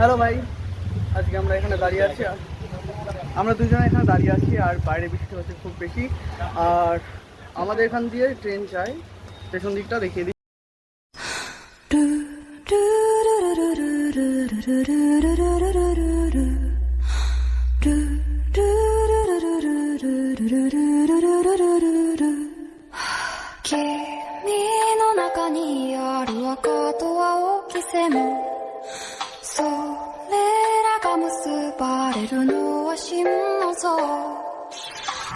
Hello ভাই আজকে আমরা এখানে দাঁড়িয়ে আছি আর আমরা দুজনে এখানে দাঁড়িয়ে আছি আর বাইরে বৃষ্টি হচ্ছে খুব বেশি আর আমাদের এখান দিয়ে ট্রেন যায় পেছন দিকটা দেখিয়ে দিই「君の中にある赤と青き線」「そ れるのは心の像」「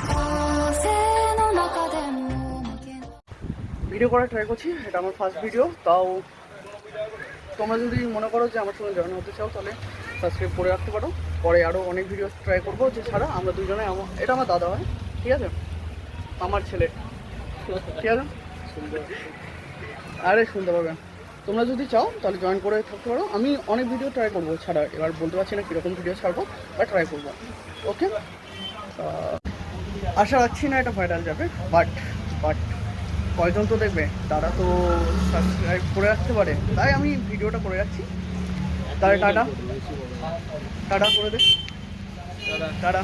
風の中でも負けない」 ভিডিও করার ট্রাই করছি এটা আমার ফার্স্ট ভিডিও তাও তোমরা যদি মনে করো যে আমার সঙ্গে জয়েন হতে চাও তাহলে সাবস্ক্রাইব করে রাখতে পারো পরে আরও অনেক ভিডিও ট্রাই করবো যে ছাড়া আমরা দুজনে আমার এটা আমার দাদা হয় ঠিক আছে আমার ছেলে ঠিক আছে আরে শুনতে পাবে তোমরা যদি চাও, তাহলে জয়েন করে থাকতে পারো। আমি অনেক ভিডিও ট্রাই করব, ছাড়া এবার বলতে পারছি না কীরকম ভিডিও ছাড়বো বা ট্রাই করব। ওকে আশা রাখছি না এটা ভাইরাল যাবে বাট বাট কয়জন তো দেখবে, তারা তো সাবস্ক্রাইব করে রাখতে পারে। তাই আমি ভিডিওটা করে রাখছি। তাহলে টাটা। টাটা করে দে। টাটা।